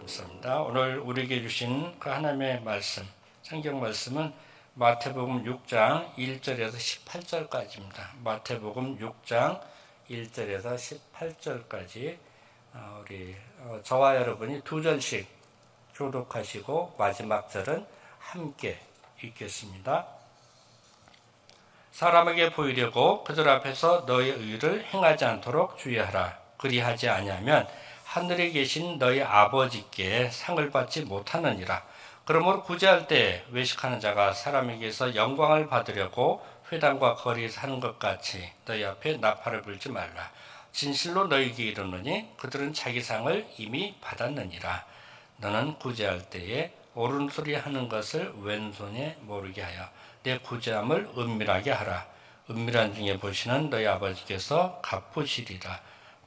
감사합니다. 오늘 우리에게 주신 그 하나님의 말씀, 성경 말씀은 마태복음 6장 1절에서 18절까지입니다. 마태복음 6장 1절에서 18절까지 어, 우리 어, 저와 여러분이 두 절씩 교독하시고 마지막 절은 함께 읽겠습니다. 사람에게 보이려고 그들 앞에서 너의 의를 행하지 않도록 주의하라. 그리하지 아니하면 하늘에 계신 너희 아버지께 상을 받지 못하느니라. 그러므로 구제할 때 외식하는 자가 사람에게서 영광을 받으려고 회당과 거리에서 하는 것 같이 너희 앞에 나팔을 불지 말라. 진실로 너희에게 이르노니 그들은 자기 상을 이미 받았느니라. 너는 구제할 때에 소리 하는 것을 왼손에 모르게 하여 내 구제함을 은밀하게 하라. 은밀한 중에 보시는 너희 아버지께서 갚으시리라.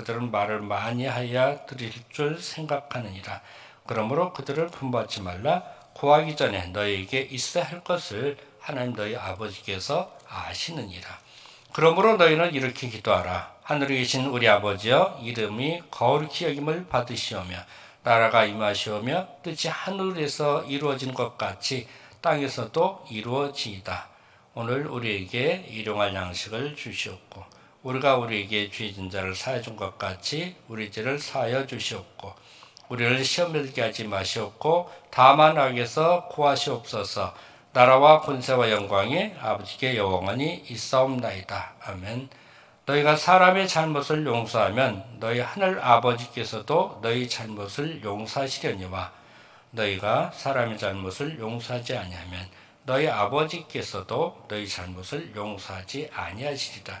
그들은 말을 많이 하여 드릴 줄 생각하느니라. 그러므로 그들을 분받지 말라. 고하기 전에 너희에게 있어야 할 것을 하나님 너희 아버지께서 아시느니라. 그러므로 너희는 이렇게 기도하라. 하늘에 계신 우리 아버지여 이름이 거룩히 여김을 받으시오며 나라가 임하시오며 뜻이 하늘에서 이루어진 것 같이 땅에서도 이루어지이다. 오늘 우리에게 일용할 양식을 주시옵고 우리가 우리에게 죄진 자를 사해 준 것 같이 우리 죄를 사하여 주시옵고 우리를 시험에 들게 하지 마시옵고 다만 악에서 구하시옵소서 나라와 권세와 영광이 아버지께 영원히 있사옵나이다. 아멘. 너희가 사람의 잘못을 용서하면 너희 하늘 아버지께서도 너희 잘못을 용서하시려니와 너희가 사람의 잘못을 용서하지 아니하면 너희 아버지께서도 너희 잘못을 용서하지 아니하시리라.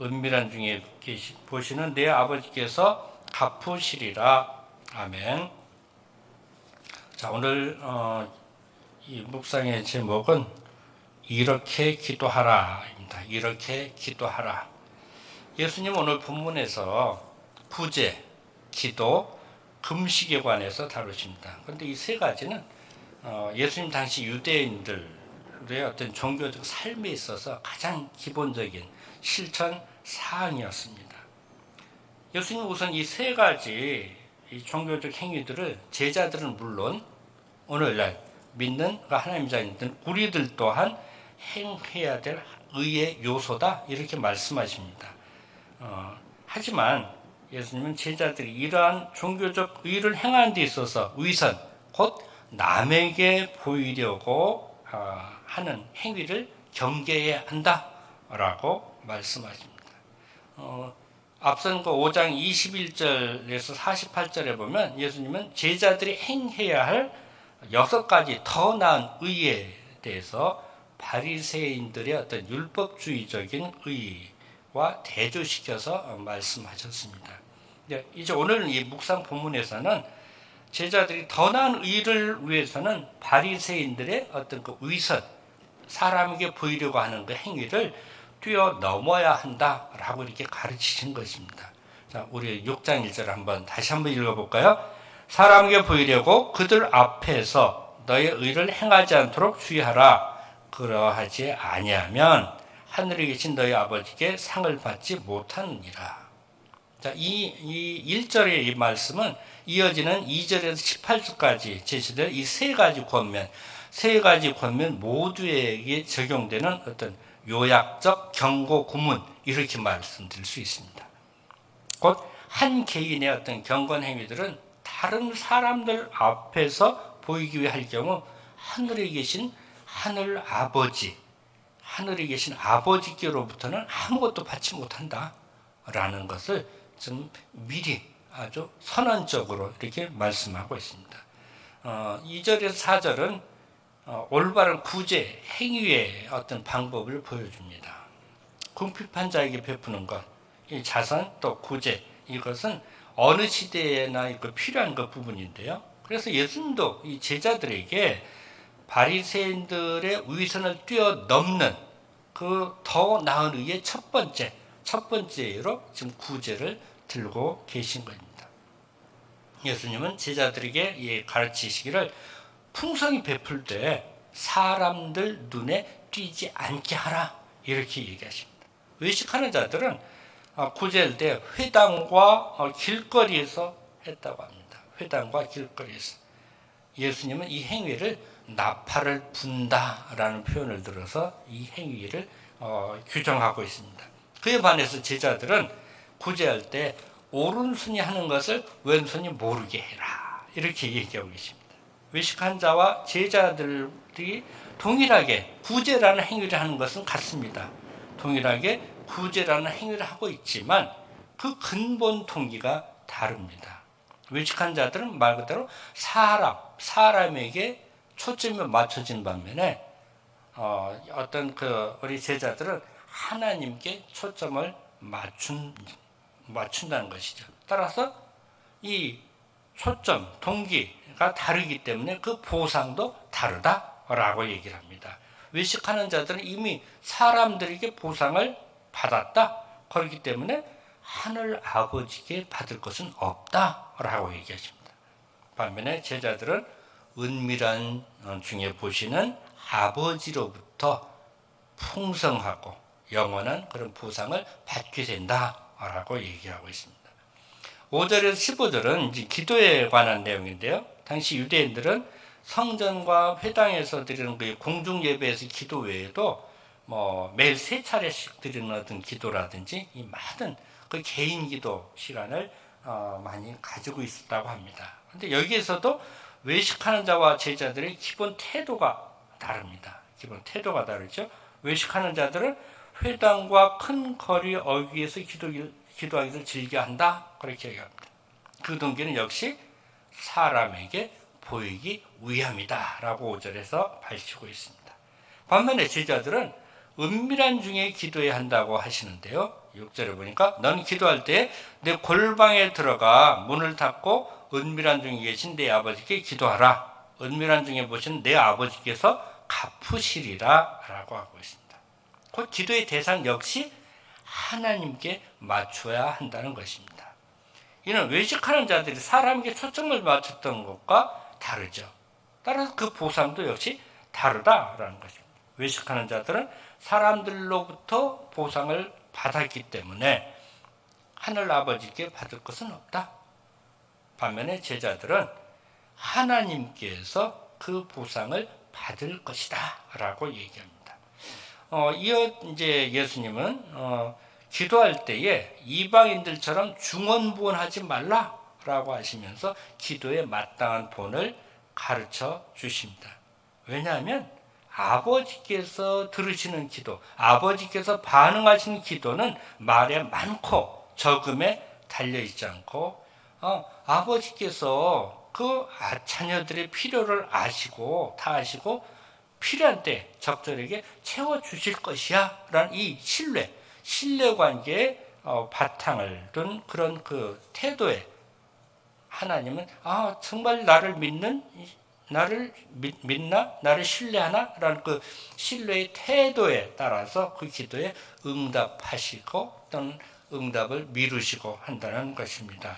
은밀한 중에 계시, 보시는 내 아버지께서 갚으시리라. 아멘. 자, 오늘 어, 이 묵상의 제목은 이렇게 기도하라입니다. 이렇게 기도하라. 예수님 오늘 본문에서 구제, 기도, 금식에 관해서 다루십니다. 그런데 이 세 가지는 어, 예수님 당시 유대인들의 어떤 종교적 삶에 있어서 가장 기본적인 실천 사항이었습니다. 예수님 우선 이 세 가지 이 종교적 행위들을 제자들은 물론 오늘날 믿는 하나님 자녀들 우리들 또한 행해야 될 의의 요소다 이렇게 말씀하십니다. 어, 하지만 예수님은 제자들이 이러한 종교적 의를 행하는 데 있어서 위선 곧 남에게 보이려고 어, 하는 행위를 경계해야 한다라고 말씀하십니다. 어, 앞선 그 5장 21절에서 48절에 보면 예수님은 제자들이 행해야 할 여섯 가지 더 나은 의에 대해서 바리새인들의 어떤 율법주의적인 의와 대조시켜서 말씀하셨습니다. 이제 오늘 이 묵상 본문에서는 제자들이 더 나은 의를 위해서는 바리새인들의 어떤 그 위선, 사람에게 보이려고 하는 그 행위를 뛰어넘어야 한다라고 이렇게 가르치신 것입니다. 자, 우리 6장 1절 한번 다시 한번 읽어볼까요? 사람에게 보이려고 그들 앞에서 너의 의를 행하지 않도록 주의하라. 그러하지 아니하면 하늘에 계신 너희 아버지께 상을 받지 못하느니라. 자, 이, 이 1절의 이 말씀은 이어지는 2절에서 18절까지 제시될 이 세 가지 권면, 세 가지 권면 모두에게 적용되는 어떤 요약적 경고 구문, 이렇게 말씀드릴 수 있습니다. 곧 한 개인의 어떤 경건 행위들은 다 다른 사람들 앞에서 보이기 위해 할 경우 하늘에 계신 하늘 아버지, 하늘에 계신 아버지께로부터는 아무것도 받지 못한다라는 것을 좀 미리 아주 선언적으로 이렇게 말씀하고 있습니다. 어, 2절에서 4절은 어, 올바른 구제, 행위의 어떤 방법을 보여줍니다. 궁핍한 자에게 베푸는 것, 이 자선 또 구제 이것은 어느 시대에나 필요한 것 부분인데요. 그래서 예수님도 이 제자들에게 바리새인들의 위선을 뛰어넘는 그 더 나은 의의 첫 번째 첫 번째로 지금 구제를 들고 계신 겁니다. 예수님은 제자들에게 이 가르치시기를 풍성히 베풀 때 사람들 눈에 띄지 않게 하라 이렇게 얘기하십니다. 외식하는 자들은 어, 구제할 때 회당과 어, 길거리에서 했다고 합니다. 회당과 길거리에서 예수님은 이 행위를 나팔을 분다라는 표현을 들어서 이 행위를 어, 규정하고 있습니다. 그에 반해서 제자들은 구제할 때 오른손이 하는 것을 왼손이 모르게 해라 이렇게 얘기하고 계십니다. 외식한 자와 제자들이 동일하게 구제라는 행위를 하는 것은 같습니다. 동일하게 구제라는 행위를 하고 있지만 그 근본 동기가 다릅니다. 외식한 자들은 말 그대로 사람, 사람에게 초점이 맞춰진 반면에 어, 어떤 그 우리 제자들은 하나님께 초점을 맞춘 맞춘다는 것이죠. 따라서 이 초점, 동기 가 다르기 때문에 그 보상도 다르다라고 얘기를 합니다. 외식하는 자들은 이미 사람들에게 보상을 받았다. 그렇기 때문에 하늘 아버지께 받을 것은 없다라고 얘기하십니다. 반면에 제자들은 은밀한 중에 보시는 아버지로부터 풍성하고 영원한 그런 보상을 받게 된다라고 얘기하고 있습니다. 5절에서 15절은 이제 기도에 관한 내용인데요. 당시 유대인들은 성전과 회당에서 드리는 그 공중 예배에서 기도 외에도 뭐 매일 세 차례씩 드리는 어떤 기도라든지 이 많은 그 개인 기도 시간을 어 많이 가지고 있었다고 합니다. 근데 여기에서도 외식하는 자와 제자들의 기본 태도가 다릅니다. 기본 태도가 다르죠. 외식하는 자들은 회당과 큰 거리 어귀에서 기도, 기도하기를 즐겨 한다. 그렇게 얘기합니다. 그 동기는 역시 사람에게 보이기 위함이다. 라고 5절에서 밝히고 있습니다. 반면에 제자들은 은밀한 중에 기도해야 한다고 하시는데요. 6절에 보니까 넌 기도할 때 내 골방에 들어가 문을 닫고 은밀한 중에 계신 내 아버지께 기도하라. 은밀한 중에 보신 내 아버지께서 갚으시리라 라고 하고 있습니다. 그 기도의 대상 역시 하나님께 맞춰야 한다는 것입니다. 이는 외식하는 자들이 사람에게 초점을 맞췄던 것과 다르죠. 따라서 그 보상도 역시 다르다라는 것입니다. 외식하는 자들은 사람들로부터 보상을 받았기 때문에 하늘 아버지께 받을 것은 없다. 반면에 제자들은 하나님께서 그 보상을 받을 것이다. 라고 얘기합니다. 어, 이어 이제 예수님은, 어, 기도할 때에 이방인들처럼 중언부언하지 말라. 라고 하시면서 기도에 마땅한 본을 가르쳐 주십니다. 왜냐하면 아버지께서 들으시는 기도, 아버지께서 반응하시는 기도는 말에 많고 적음에 달려 있지 않고, 어, 아버지께서 그 자녀들의 필요를 아시고 다 아시고 필요한 때 적절하게 채워 주실 것이야 라는 이 신뢰, 신뢰 관계의 어, 바탕을 둔 그런 그 태도에 하나님은 아 정말 나를 믿는 나를 믿, 나 나를 신뢰하나 라는 그 신뢰의 태도에 따라서 그 기도에 응답하시고 또는 응답을 미루시고 한다는 것입니다.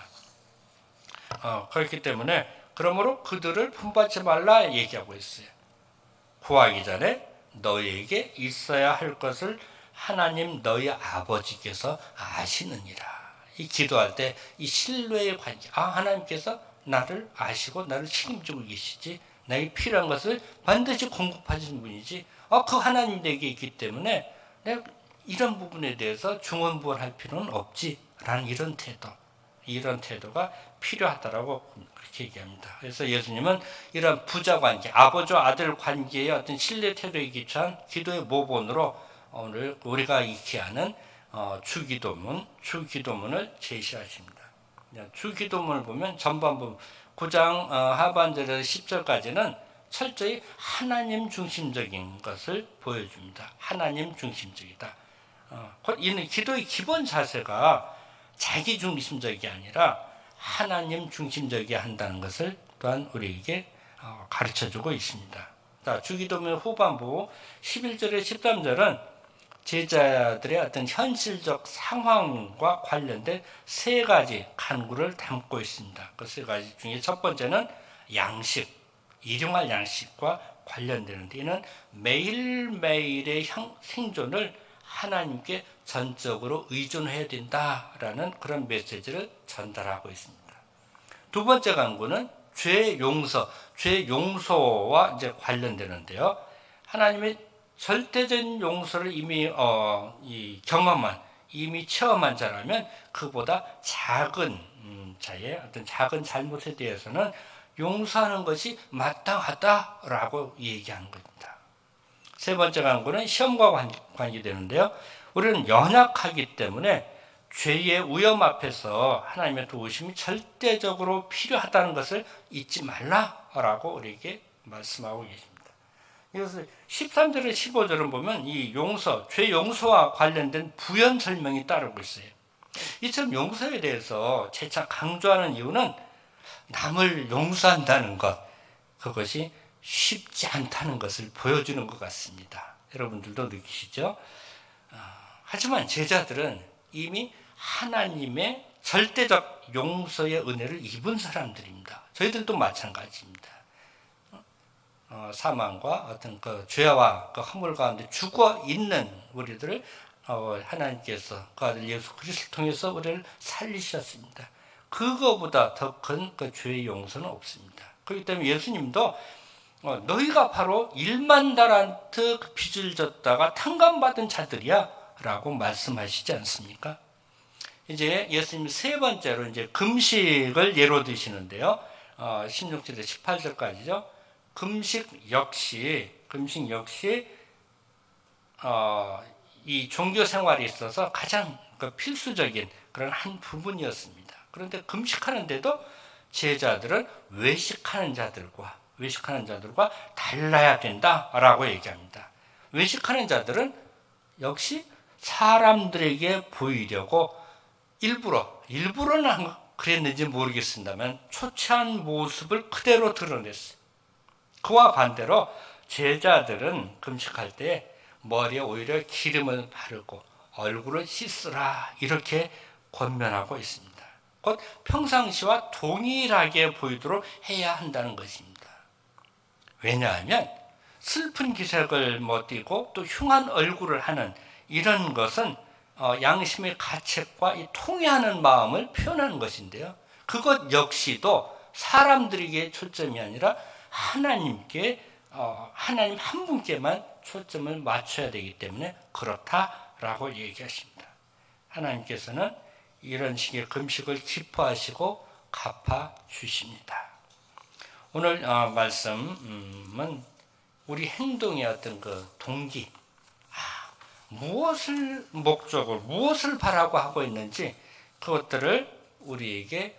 어, 그렇기 때문에 그러므로 그들을 품받지 말라 얘기하고 있어요. 구하기 전에 너희에게 있어야 할 것을 하나님 너희 아버지께서 아시느니라. 이 기도할 때 이 신뢰의 관계, 아 하나님께서 나를 아시고 나를 책임지고 계시지. 나에게 필요한 것을 반드시 공급하시는 분이지. 아, 그 하나님 내게 있기 때문에 내가 이런 부분에 대해서 중언부언할 필요는 없지. 라는 이런 태도. 이런 태도가 필요하다라고 그렇게 얘기합니다. 그래서 예수님은 이런 부자 관계, 아버지와 아들 관계의 어떤 신뢰 태도에 기초한 기도의 모본으로 오늘 우리가 익히하는 어, 주기도문, 주기도문을 제시하십니다. 주기도문을 보면 전반부 9장 어, 하반절에서 10절까지는 철저히 하나님 중심적인 것을 보여줍니다. 하나님 중심적이다. 어, 이는 기도의 기본 자세가 자기 중심적이 아니라 하나님 중심적이야 한다는 것을 또한 우리에게 어, 가르쳐 주고 있습니다. 자, 주기도문 후반부 11절에 13절은 제자들의 어떤 현실적 상황과 관련된 세 가지 간구를 담고 있습니다. 그 세 가지 중에 첫 번째는 양식, 일용할 양식과 관련되는데 이는 매일매일의 생존을 하나님께 전적으로 의존해야 된다라는 그런 메시지를 전달하고 있습니다. 두 번째 강구는 죄 용서, 죄 용서와 이제 관련되는데요. 하나님의 절대적인 용서를 이미 어, 이 경험한, 이미 체험한 자라면 그보다 작은 음, 자의 어떤 작은 잘못에 대해서는 용서하는 것이 마땅하다라고 얘기하는 겁니다. 세 번째 강구는 시험과 관계되는데요. 우리는 연약하기 때문에 죄의 위험 앞에서 하나님의 도우심이 절대적으로 필요하다는 것을 잊지 말라라고 우리에게 말씀하고 계십니다. 그래서 13절에 15절을 보면 이 용서, 죄 용서와 관련된 부연 설명이 따르고 있어요. 이처럼 용서에 대해서 재차 강조하는 이유는 남을 용서한다는 것, 그것이 쉽지 않다는 것을 보여주는 것 같습니다. 여러분들도 느끼시죠? 아, 하지만 제자들은 이미 하나님의 절대적 용서의 은혜를 입은 사람들입니다. 저희들도 마찬가지입니다. 어, 사망과 어떤 그 죄와 그 허물 가운데 죽어 있는 우리들을 어, 하나님께서 그 아들 예수 그리스도를 통해서 우리를 살리셨습니다. 그거보다 더 큰 그 죄의 용서는 없습니다. 그렇기 때문에 예수님도 어, 너희가 바로 1만 달란트 그 빚을 졌다가 탕감받은 자들이야 라고 말씀하시지 않습니까? 이제 예수님 세 번째로 이제 금식을 예로 드시는데요. 어, 16절에 18절까지죠. 금식 역시 금식 역시 어, 이 종교 생활에 있어서 가장 그 필수적인 그런 한 부분이었습니다. 그런데 금식하는데도 제자들은 외식하는 자들과 외식하는 자들과 달라야 된다라고 얘기합니다. 외식하는 자들은 역시 사람들에게 보이려고 일부러 일부러는 그랬는지 모르겠습니다만 초췌한 모습을 그대로 드러냈어요. 그와 반대로 제자들은 금식할 때 머리에 오히려 기름을 바르고 얼굴을 씻으라 이렇게 권면하고 있습니다. 곧 평상시와 동일하게 보이도록 해야 한다는 것입니다. 왜냐하면 슬픈 기색을 못 띠고 또 흉한 얼굴을 하는 이런 것은 어, 양심의 가책과 통해하는 마음을 표현하는 것인데요. 그것 역시도 사람들에게 초점이 아니라 하나님께 어, 하나님 한 분께만 초점을 맞춰야 되기 때문에 그렇다라고 얘기하십니다. 하나님께서는 이런 식의 금식을 기뻐하시고 갚아 주십니다. 오늘 어, 말씀은 우리 행동의 어떤 그 동기, 아, 무엇을 목적으로 무엇을 바라고 하고 있는지 그것들을 우리에게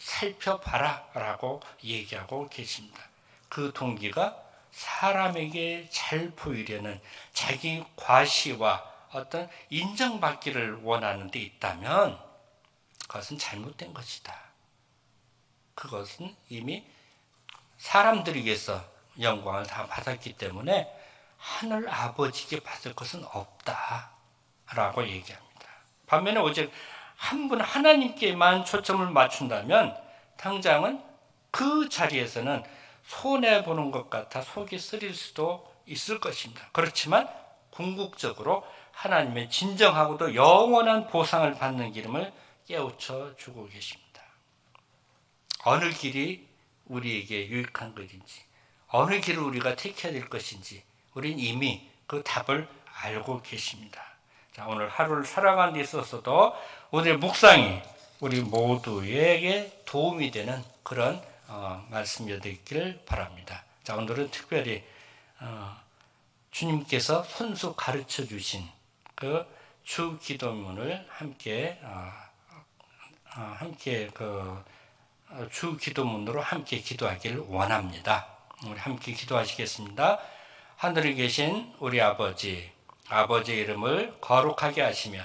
살펴봐라 라고 얘기하고 계십니다. 그 동기가 사람에게 잘 보이려는 자기 과시와 어떤 인정받기를 원하는 데 있다면 그것은 잘못된 것이다. 그것은 이미 사람들에게서 영광을 다 받았기 때문에 하늘 아버지께 받을 것은 없다. 라고 얘기합니다. 반면에 오직 한 분 하나님께만 초점을 맞춘다면 당장은 그 자리에서는 손해 보는 것 같아 속이 쓰릴 수도 있을 것입니다. 그렇지만 궁극적으로 하나님의 진정하고도 영원한 보상을 받는 기름을 깨우쳐 주고 계십니다. 어느 길이 우리에게 유익한 것인지, 어느 길을 우리가 택해야 될 것인지, 우린 이미 그 답을 알고 계십니다. 자, 오늘 하루를 살아가는 데 있어서도 오늘 묵상이 우리 모두에게 도움이 되는 그런 어, 말씀이 되기를 바랍니다. 자 오늘은 특별히 어, 주님께서 손수 가르쳐 주신 그 주 기도문을 함께 어, 어, 함께 그 어, 주 기도문으로 함께 기도하기를 원합니다. 우리 함께 기도하시겠습니다. 하늘에 계신 우리 아버지, 아버지의 이름을 거룩하게 하시며